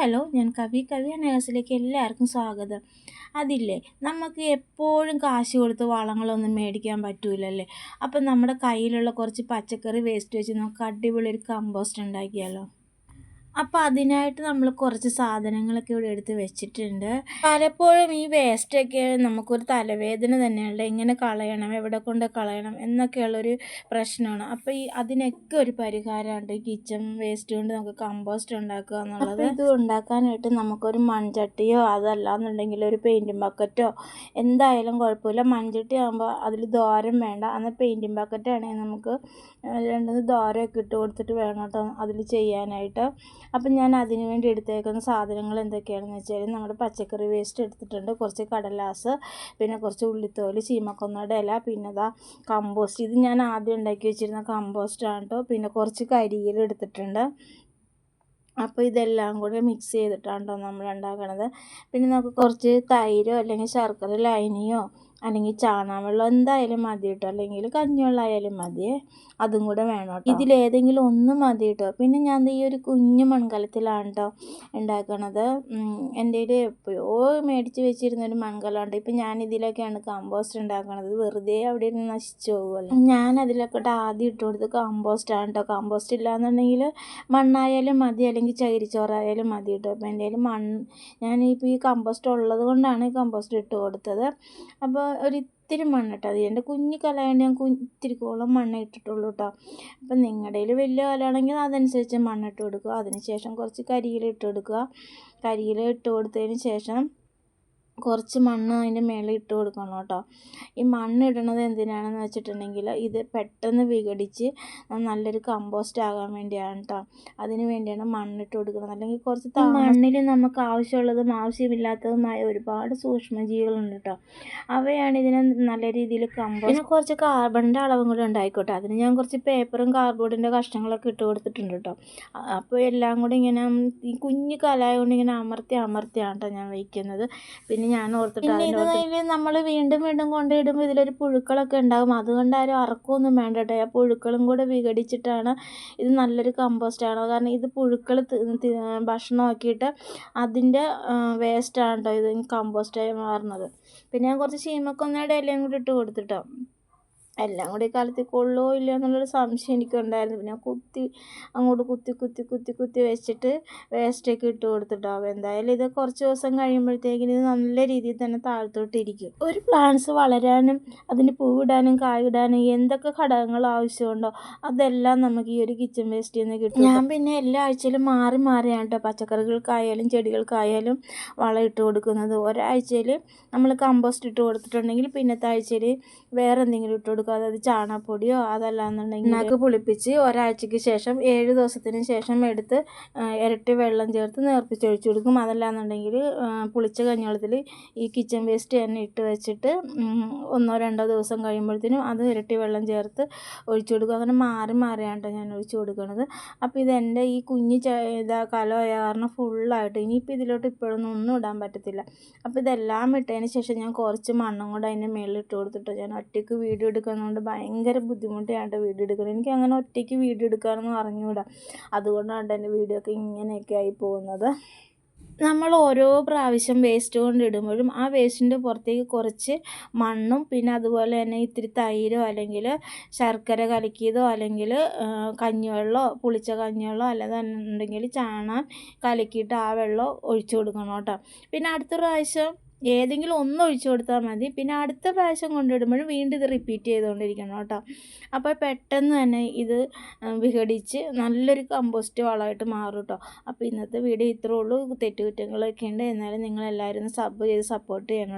Hello ഞാൻ കവി. കവി നേഴ്സിലേക്ക് എല്ലാവർക്കും സ്വാഗതം. അതില്ലേ നമുക്ക് എപ്പോഴും കാശ് കൊടുത്ത് വളങ്ങളൊന്നും മേടിക്കാൻ പറ്റൂലല്ലേ? അപ്പം നമ്മുടെ കയ്യിലുള്ള കുറച്ച് പച്ചക്കറി വേസ്റ്റ് വെച്ച് നമുക്ക് അടിപൊളി ഒരു കമ്പോസ്റ്റ് ഉണ്ടാക്കിയാലോ? അപ്പോൾ അതിനായിട്ട് നമ്മൾ കുറച്ച് സാധനങ്ങളൊക്കെ ഇവിടെ എടുത്ത് വെച്ചിട്ടുണ്ട്. പലപ്പോഴും ഈ വേസ്റ്റൊക്കെ നമുക്കൊരു തലവേദന തന്നെയുണ്ട് എങ്ങനെ കളയണം എവിടെ കൊണ്ട് കളയണം എന്നൊക്കെയുള്ളൊരു പ്രശ്നമാണ്. അപ്പോൾ ഈ അതിനൊക്കെ ഒരു പരിഹാരമുണ്ട്. കിച്ചൺ വേസ്റ്റ് കൊണ്ട് നമുക്ക് കമ്പോസ്റ്റ് ഉണ്ടാക്കുക എന്നുള്ളത്. ഇത് ഉണ്ടാക്കാനായിട്ട് നമുക്കൊരു മൺചട്ടിയോ അതല്ല എന്നുണ്ടെങ്കിൽ ഒരു പെയിന്റിങ് ബക്കറ്റോ എന്തായാലും കുഴപ്പമില്ല. മൺചട്ടി ആകുമ്പോൾ അതിൽ ദ്വാരം വേണ്ട. എന്നാൽ ബക്കറ്റ് ആണെങ്കിൽ നമുക്ക് രണ്ടു ദ്വാരമൊക്കെ ഇട്ട് കൊടുത്തിട്ട് വേണം കേട്ടോ അതിൽ ചെയ്യാനായിട്ട്. അപ്പം ഞാൻ അതിനു വേണ്ടി എടുത്തേക്കുന്ന സാധനങ്ങൾ എന്തൊക്കെയാണെന്ന് വെച്ചാൽ നമ്മുടെ പച്ചക്കറി വേസ്റ്റ് എടുത്തിട്ടുണ്ട്. കുറച്ച് കടലാസ് പിന്നെ കുറച്ച് ഉള്ളിത്തോൽ ചീമക്കൊന്നയുടെ ഇല പിന്നെ ഇതാ കമ്പോസ്റ്റ് ഇത് ഞാൻ ആദ്യം ഉണ്ടാക്കി വെച്ചിരുന്ന കമ്പോസ്റ്റാണ് കേട്ടോ പിന്നെ കുറച്ച് കരിയില എടുത്തിട്ടുണ്ട്. അപ്പോൾ ഇതെല്ലാം കൂടി മിക്സ് ചെയ്തിട്ടാണ് കേട്ടോ നമ്മൾ ഉണ്ടാക്കണത്. പിന്നെ നമുക്ക് കുറച്ച് തൈരോ അല്ലെങ്കിൽ ശർക്കര ലൈനിയോ അല്ലെങ്കിൽ ചാണകവെള്ളം എന്തായാലും മതി കേട്ടോ. അല്ലെങ്കിൽ കഞ്ഞിവെള്ളം ആയാലും മതി. അതും കൂടെ വേണം കേട്ടോ. ഇതിലേതെങ്കിലും ഒന്ന് മതി കേട്ടോ. പിന്നെ ഞാൻ ഈ ഒരു കുഞ്ഞു മൺകലത്തിലാണ് കേട്ടോ ഉണ്ടാക്കണത്. എന്റെ ഒരു എപ്പോഴോ മേടിച്ച് വെച്ചിരുന്ന ഒരു മൺകലമുണ്ട്. ഇപ്പം ഞാൻ ഇതിലൊക്കെയാണ് കമ്പോസ്റ്റ് ഉണ്ടാക്കണത്. വെറുതെ അവിടെ ഇരുന്ന് നശിച്ചു പോകുമല്ലോ ഞാൻ അതിലൊക്കെ ആദ്യം ഇട്ട് കൊടുത്ത് ആണ് കേട്ടോ. കമ്പോസ്റ്റ് ഇല്ലാന്നുണ്ടെങ്കിൽ മണ്ണായാലും മതി. അല്ലെങ്കിൽ ചകിരിച്ചോറായാലും മതി കേട്ടോ. അപ്പം എന്റെ മണ്ണ് ഞാനിപ്പോൾ ഈ കമ്പോസ്റ്റ് ഉള്ളത് കൊണ്ടാണ് കമ്പോസ്റ്റ് ഇട്ട് കൊടുത്തത്. അപ്പോൾ ഒരിത്തിരി മണ്ണിട്ട് മതി എന്റെ കുഞ്ഞു കലയാണ്ട് ഞാൻ ഇത്തിരിക്കോളം മണ്ണ് ഇട്ടിട്ടുള്ളൂ കേട്ടോ. അപ്പം നിങ്ങളുടെ കയ്യിൽ വലിയ കലയാണെങ്കിൽ അതനുസരിച്ച് മണ്ണിട്ട് കൊടുക്കുക. അതിന് ശേഷം കുറച്ച് കരിയില ഇട്ട് കൊടുക്കുക. കരിയില ഇട്ട് കൊടുത്തതിന് ശേഷം കുറച്ച് മണ്ണ് അതിന്റെ മേളിൽ ഇട്ട് കൊടുക്കണം കേട്ടോ. ഈ മണ്ണ് ഇടണത് എന്തിനാണെന്ന് വെച്ചിട്ടുണ്ടെങ്കിൽ ഇത് പെട്ടെന്ന് വിഘടിച്ച് നല്ലൊരു കമ്പോസ്റ്റ് ആകാൻ വേണ്ടിയാണ് കേട്ടോ അതിന് വേണ്ടിയാണ് മണ്ണിട്ട് കൊടുക്കുന്നത്. അല്ലെങ്കിൽ കുറച്ച് മണ്ണിൽ നമുക്ക് ആവശ്യമുള്ളതും ആവശ്യമില്ലാത്തതുമായ ഒരുപാട് സൂക്ഷ്മജീവികളുണ്ട് കേട്ടോ അവയാണ് ഇതിനെ നല്ല രീതിയിൽ കമ്പോസ്റ്റ് പിന്നെ കുറച്ച് കാർബണിന്റെ അളവും കൂടെ ഉണ്ടായിക്കോട്ടെ. അതിന് ഞാൻ കുറച്ച് പേപ്പറും കാർഡ്ബോർഡിന്റെ കഷ്ണങ്ങളൊക്കെ ഇട്ട് കൊടുത്തിട്ടുണ്ട് കേട്ടോ അപ്പോൾ എല്ലാം കൂടി ഇങ്ങനെ ഈ കുഞ്ഞു കലായതുകൊണ്ട് ഇങ്ങനെ അമർത്തി അമർത്തിയാണ് കേട്ടോ ഞാൻ വയ്ക്കുന്നത്. പിന്നെ ഞാൻ ഓർത്തിട്ട് ഇത് നമ്മൾ വീണ്ടും വീണ്ടും കൊണ്ടിടുമ്പോൾ ഇതിലൊരു പുഴുക്കളൊക്കെ ഉണ്ടാകും അതുകൊണ്ട് ആരും അറക്കമൊന്നും വേണ്ട കേട്ടോ ആ പുഴുക്കളും കൂടെ വിഘടിച്ചിട്ടാണ് ഇത് നല്ലൊരു കമ്പോസ്റ്റാണ് കാരണം ഇത് പുഴുക്കൾ ഭക്ഷണമാക്കിയിട്ട് അതിന്റെ വേസ്റ്റാണ് കേട്ടോ ഇത് കമ്പോസ്റ്റായി മാറുന്നത്. പിന്നെ ഞാൻ കുറച്ച് ചീമക്കൊന്നയുടെ ഇലയും കൂടി ഇട്ട് കൊടുത്തിട്ടോ. എല്ലാം കൂടി കലത്തി കൊള്ളുമോ ഇല്ലയോ എന്നുള്ളൊരു സംശയം എനിക്കുണ്ടായിരുന്നു. പിന്നെ കുത്തി അങ്ങോട്ട് കുത്തി കുത്തി കുത്തി കുത്തി വെച്ചിട്ട് വേസ്റ്റൊക്കെ ഇട്ട് കൊടുത്തിട്ടാവും എന്തായാലും ഇത് കുറച്ച് ദിവസം കഴിയുമ്പോഴത്തേക്കിന് ഇത് നല്ല രീതിയിൽ തന്നെ താഴ്ത്തോട്ടിരിക്കും. ഒരു പ്ലാന്റ്സ് വളരാനും അതിന് പൂവിടാനും കായിടാനും എന്തൊക്കെ ഘടകങ്ങൾ ആവശ്യമുണ്ടോ അതെല്ലാം നമുക്ക് ഈ ഒരു കിച്ചൺ വേസ്റ്റിൽ നിന്ന് കിട്ടും. ഞാൻ പിന്നെ എല്ലാ ആഴ്ചയിലും മാറി മാറിയാണ് കേട്ടോ പച്ചക്കറികൾക്കായാലും ചെടികൾക്കായാലും വളം ഇട്ട് കൊടുക്കുന്നത്. ഒരാഴ്ചയിൽ നമ്മൾ കമ്പോസ്റ്റ് ഇട്ട് കൊടുത്തിട്ടുണ്ടെങ്കിൽ പിന്നത്തെ ആഴ്ചയിൽ വേറെ എന്തെങ്കിലും ഇട്ട് കൊടുക്കുക അതായത് ചാണകപ്പൊടിയോ അതല്ലാന്നുണ്ടെങ്കിൽ നാക്ക് പുളിപ്പിച്ച് ഒരാഴ്ചയ്ക്ക് ശേഷം ഏഴ് ദിവസത്തിന് ശേഷം എടുത്ത് ഇരട്ടി വെള്ളം ചേർത്ത് നേർപ്പിച്ചൊഴിച്ചു കൊടുക്കും. അതല്ലാന്നുണ്ടെങ്കിൽ പുളിച്ച കഞ്ഞിവെള്ളത്തിൽ ഈ കിച്ചൺ വേസ്റ്റ് തന്നെ ഇട്ട് വെച്ചിട്ട് ഒന്നോ രണ്ടോ ദിവസം കഴിയുമ്പോഴത്തേനും അത് ഇരട്ടി വെള്ളം ചേർത്ത് ഒഴിച്ചു കൊടുക്കും. അങ്ങനെ മാറി മാറിയാണ് ഞാൻ ഒഴിച്ചു കൊടുക്കുന്നത് അപ്പോൾ ഇതെന്റെ ഈ കുഞ്ഞ് ഇതാ കലമായ കാരണം ഫുള്ളായിട്ട് ഇനിയിപ്പോൾ ഇതിലോട്ട് ഇപ്പോഴൊന്നും ഒന്നും ഇടാൻ പറ്റത്തില്ല. അപ്പോൾ ഇതെല്ലാം ഇട്ടതിന് ശേഷം ഞാൻ കുറച്ച് മണ്ണും കൂടെ അതിന്റെ മേളിൽ ഇട്ട് കൊടുത്തിട്ട്. ഞാൻ ഒറ്റയ്ക്ക് വീഡിയോ എടുക്കുന്ന എടുക്കുന്നതുകൊണ്ട് ഭയങ്കര ബുദ്ധിമുട്ടിയാണ് വീഡിയോ എടുക്കുന്നത് എനിക്ക് അങ്ങനെ ഒറ്റയ്ക്ക് വീഡിയോ എടുക്കാനൊന്നും അറിഞ്ഞുകൂടാ അതുകൊണ്ടാണ് എന്റെ വീഡിയോ ഒക്കെ ഇങ്ങനെയൊക്കെ ആയി പോകുന്നത്. നമ്മൾ ഓരോ പ്രാവശ്യം വേസ്റ്റ് കൊണ്ട് ഇടുമ്പോഴും ആ വേസ്റ്റിന്റെ പുറത്തേക്ക് കുറച്ച് മണ്ണും പിന്നെ അതുപോലെ തന്നെ ഇത്തിരി തൈരോ അല്ലെങ്കിൽ ശർക്കര കലക്കിയതോ അല്ലെങ്കിൽ കഞ്ഞിവെള്ളമോ പുളിച്ച കഞ്ഞിവെള്ളമോ ഉണ്ടെങ്കിൽ ചാണാൻ കലക്കിയിട്ട് ആ വെള്ളം ഒഴിച്ചു കൊടുക്കണം കേട്ടോ. പിന്നെ അടുത്ത പ്രാവശ്യം ഏതെങ്കിലും ഒന്ന് ഒഴിച്ചു കൊടുത്താൽ മതി. പിന്നെ അടുത്ത പ്രാവശ്യം കൊണ്ടിടുമ്പോഴും വീണ്ടും ഇത് റിപ്പീറ്റ് ചെയ്തുകൊണ്ടിരിക്കണം കേട്ടോ. അപ്പോൾ പെട്ടെന്ന് തന്നെ ഇത് വിഘടിച്ച് നല്ലൊരു കമ്പോസ്റ്റ് വളമായിട്ട് മാറും കേട്ടോ. അപ്പോൾ ഇന്നത്തെ വീഡിയോ ഇത്രേ ഉള്ളൂ. തെറ്റുകുറ്റങ്ങളൊക്കെ ഉണ്ട്. എന്നാലും നിങ്ങളെല്ലാവരും സബ് ചെയ്ത് സപ്പോർട്ട് ചെയ്യണം.